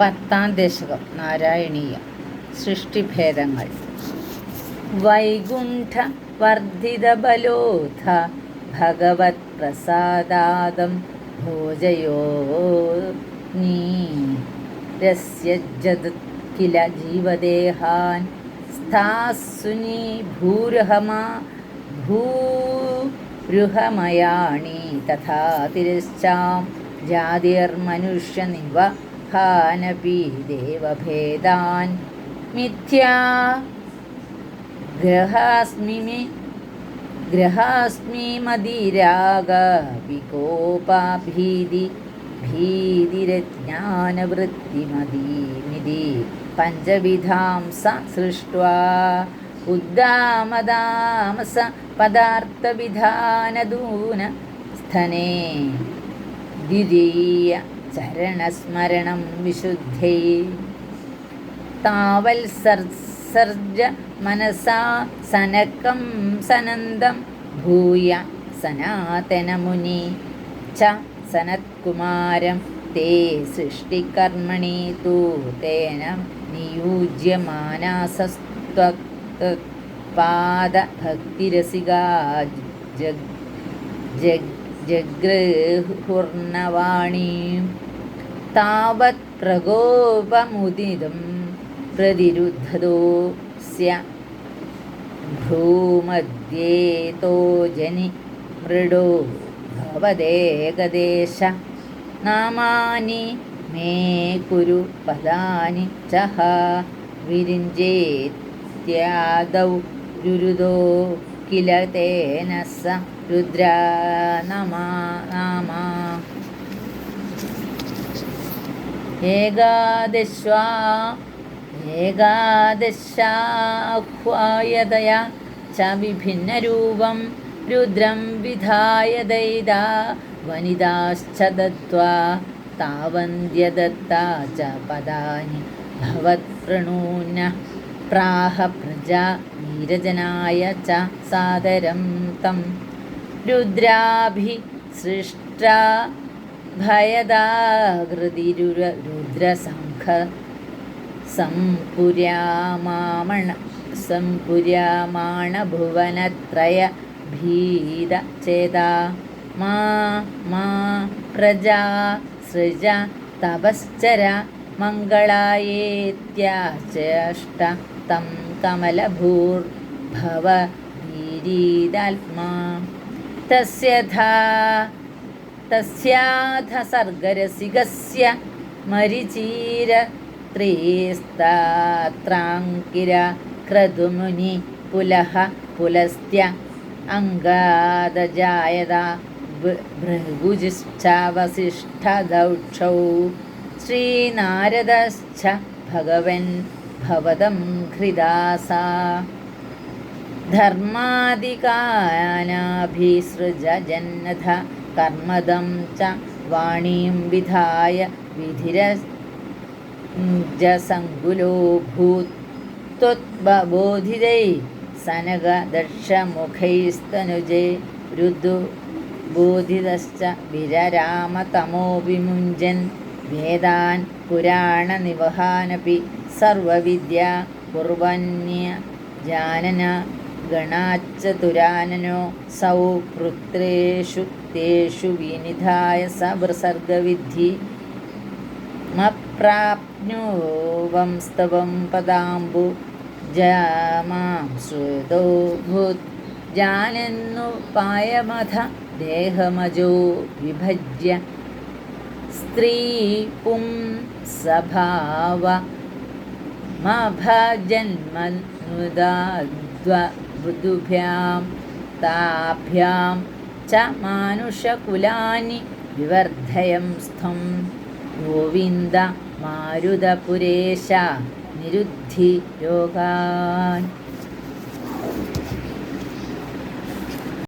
പത്താം ദശകം നാരായണീയം സൃഷ്ടിഭേദങ്ങൾ. വൈകുണ്ഠ വർദ്ധിത ബലോധ ഭഗവത് പ്രസാദാദം ഭോജയോ നീ. രസ്യജത് കില ജീവദേഹാൻ സ്ഥാസുനി ഭൂരഹമാ ഭൂരുഹമയാണി. തഥാ തിരശ്ചാം ജാതിർമനുഷ്യനിവ ഹാനപി ദേവഭേദാൻ മിഥ്യാ. ഗ്രഹാസ്മി മേ ഗ്രഹാസ്മി മതിരാഗ വികോപാഭീതി ഭീതിരജ്ഞാനവൃത്തിമതീമിതി. പഞ്ചവിധാം സ സൃഷ്ട്വാ. ഉദ്ദാമദാമസ പദാർത്ഥവിധാനദൂന സ്ഥനേ ദ്വിതീയ ചരണസ്മരണം വിശുദ്ധൈ. താവൽ സർസർജ മനസാ സനക്കം സനന്ദം ഭൂയ സനാതനമുനി ച സനത്കുമാരം തേ സൃഷ്ടികർമ്മണി തൂ തേന നിയൂജ്യമാനാസസ്ത്വപാദഭക്തിരസികാ ജഗ് ജഗ് ജഗ്രഹുർണവാണീം. താവത് പ്രകോപമുദിതം പ്രതിരുദ്ധതോസ്യ ഭ്രൂമധ്യേതോ ജനി മൃഡോ ഭവദേകദേശ നാമാനി മേ കുരു പദാനി ചഹ. വിരിഞ്ചേത്യാദൗ രുരുദോ. കില തേന സ രുദ്ര നമാ നാമാ. ഏകാദശ്വാ ഏകാദശാഹ്വായതയാ ച വിഭിന്നരൂപം രുദ്രം വിധായ ദൈതാ വനിതാശ്ച ദത്വാ താവന്ത്യദത്താ ച പദാനി ഭവത്പ്രണൂന പ്രാഹ പ്രജാ നീരജനായ ച സാദരം തം. രുദ്രാഭി സൃഷ്ടാ ഭയദാകൃതിരുര രുദ്രസംഘ ഭുവനത്രയ ഭീത ചേതാ. മാ മാ പ്രജാ സൃജ തപശ്ചര മംഗളായേത്യാചേഷ്ട തം കമലഭൂർഭവ വീരീതാത്മാ തസ്യഥാ തസ്യാധ സർഗരസികസ്യ മരിചീര ത്രീസ്താത്രാങ്കിര ക്രതുമുനി പുലഹ പുലസ്ത്യ അംഗാദജായത ഭൃഗുജിശ്ചവസിഷ്ഠദൗക്ഷൗ ശ്രീനാരദശ്ച ഹൃദാസ ധർമാദികാനാഭിസൃജ ജന്നഥ കർമ്മദം ച വാണീം വിധായ വിധിരജസങ്കുലോ ഭൂത്വത്ബോധിതൈ സനകദക്ഷമുഖൈസ്തനുജേ രുദു ബോധിതശ്ച വിരരാമതമോ വിമുഞ്ചൻ വേദാൻ പുരാണനിവഹാനപി സർവവിദ്യ കുർവന്യ ജാനന ഗണാച്ചതുരാനനോ സൗ പൃത്രേഷു തേഷു വിനിധായ സവൃസർഗവിദ്ധി മപ്രാപ്നോവംസ്തവം പദാംബു ജാമാം ശ്രുതോ ഭൂത് ജാനെന്നു പായമഥ ദേഹമജോ വിഭജ്യ സ്ത്രീ പും സഭാവ മഭജന്മനുദാദ്വബുധുഭ്യാം താഭ്യാം ച മാനുഷകുലാനി വിവർദ്ധയം സ്ഥം. ഗോവിന്ദ മാരുതപുരേശ നിരുദ്ധി രോഗാൻ.